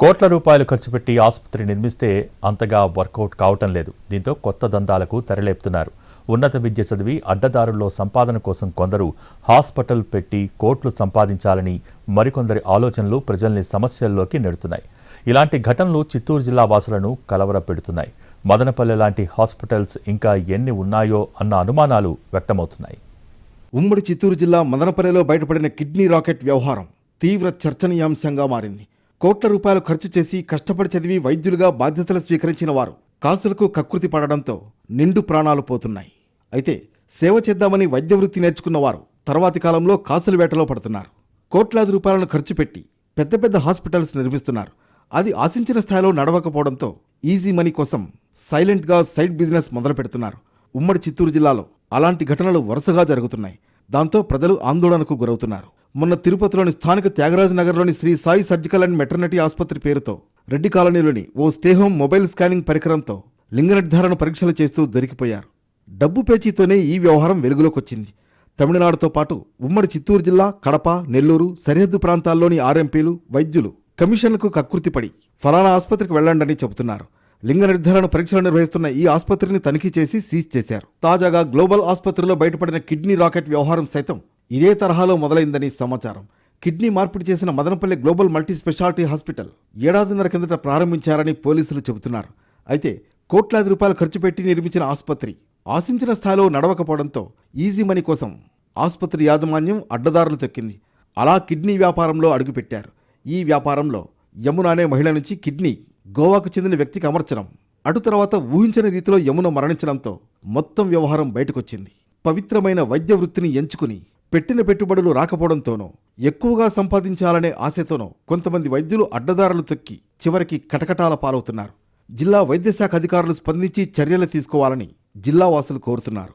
కోట్ల రూపాయలు ఖర్చు పెట్టి ఆసుపత్రి నిర్మిస్తే అంతగా వర్కౌట్ కావటం లేదు. దీంతో కొత్త దందాలకు తెరలేపుతున్నారు. ఉన్నత విద్య చదివి అడ్డదారుల్లో సంపాదన కోసం కొందరు హాస్పిటల్ పెట్టి కోట్లు సంపాదించాలని మరికొందరి ఆలోచనలు ప్రజల్ని సమస్యల్లోకి నెడుతున్నాయి. ఇలాంటి ఘటనలు చిత్తూరు జిల్లా వాసులను కలవరపెడుతున్నాయి. మదనపల్లె లాంటి హాస్పిటల్స్ ఇంకా ఎన్ని ఉన్నాయో అన్న అనుమానాలు వ్యక్తమవుతున్నాయి. ఉమ్మడి చిత్తూరు జిల్లా మదనపల్లెలో బయటపడిన కిడ్నీ రాకెట్ వ్యవహారం తీవ్ర చర్చనీయాంశంగా మారింది. కోట్ల రూపాయలు ఖర్చు చేసి కష్టపడి చదివి వైద్యులుగా బాధ్యతలు స్వీకరించిన వారు కాసులకు కకృతి పడడంతో నిండు ప్రాణాలు పోతున్నాయి. అయితే సేవ చేద్దామని వైద్య వృత్తి నేర్చుకున్నవారు తర్వాతి కాలంలో కాసుల వేటలో పడుతున్నారు. కోట్లాది రూపాయలను ఖర్చు పెట్టి పెద్ద పెద్ద హాస్పిటల్స్ నిర్మిస్తున్నారు. అది ఆశించిన స్థాయిలో నడవకపోవడంతో ఈజీ మనీ కోసం సైలెంట్గా సైడ్ బిజినెస్ మొదలు పెడుతున్నారు ఉమ్మడి చిత్తూరు జిల్లాలో అలాంటి ఘటనలు వరుసగా జరుగుతున్నాయి. దాంతో ప్రజలు ఆందోళనకు గురవుతున్నారు. మొన్న తిరుపతిలోని స్థానిక త్యాగరాజ నగర్లోని Sri Sai surgical and maternity ఆసుపత్రి పేరుతో రెడ్డి కాలనీలోని ఓ స్టే హోమ్ మొబైల్ స్కానింగ్ పరికరంతో లింగ నిర్ధారణ పరీక్షలు చేస్తూ దొరికిపోయారు. డబ్బు పేచీతోనే ఈ వ్యవహారం వెలుగులోకొచ్చింది. తమిళనాడుతో పాటు ఉమ్మడి చిత్తూరు జిల్లా కడప నెల్లూరు సరిహద్దు ప్రాంతాల్లోని ఆర్ఎంపీలు వైద్యులు కమిషన్లకు కక్కుర్తిపడి ఫలానా ఆసుపత్రికి వెళ్ళండని చెబుతున్నారు. లింగ నిర్ధారణ పరీక్షలు నిర్వహిస్తున్న ఈ ఆసుపత్రిని తనిఖీ చేసి సీజ్ చేశారు. తాజాగా గ్లోబల్ ఆసుపత్రిలో బయటపడిన కిడ్నీ రాకెట్ వ్యవహారం సైతం ఇదే తరహాలో మొదలైందని సమాచారం. కిడ్నీ మార్పిడి చేసిన Madanapalle global multi speciality hospital ఏడాదిన్నర కిందట ప్రారంభించారని పోలీసులు చెబుతున్నారు. అయితే కోట్లాది రూపాయలు ఖర్చు పెట్టి నిర్మించిన ఆసుపత్రి ఆశించిన స్థాయిలో నడవకపోవడంతో ఈజీ మనీ కోసం ఆసుపత్రి యాజమాన్యం అడ్డదారులు తొక్కింది. అలా కిడ్నీ వ్యాపారంలో అడుగుపెట్టారు. ఈ వ్యాపారంలో యమున అనే మహిళ నుంచి కిడ్నీ గోవాకు చెందిన వ్యక్తికి అమర్చడం అటు తర్వాత ఊహించని రీతిలో యమున మరణించడంతో మొత్తం వ్యవహారం బయటకొచ్చింది. పవిత్రమైన వైద్య వృత్తిని ఎంచుకుని పెట్టిన పెట్టుబడులు రాకపోవడంతోనో ఎక్కువగా సంపాదించాలనే ఆశతోనో కొంతమంది వైద్యులు అడ్డదారులు తొక్కి చివరికి కటకటాల పాలవుతున్నారు. జిల్లా వైద్యశాఖ అధికారులు స్పందించి చర్యలు తీసుకోవాలని జిల్లా వాసులు కోరుతున్నారు.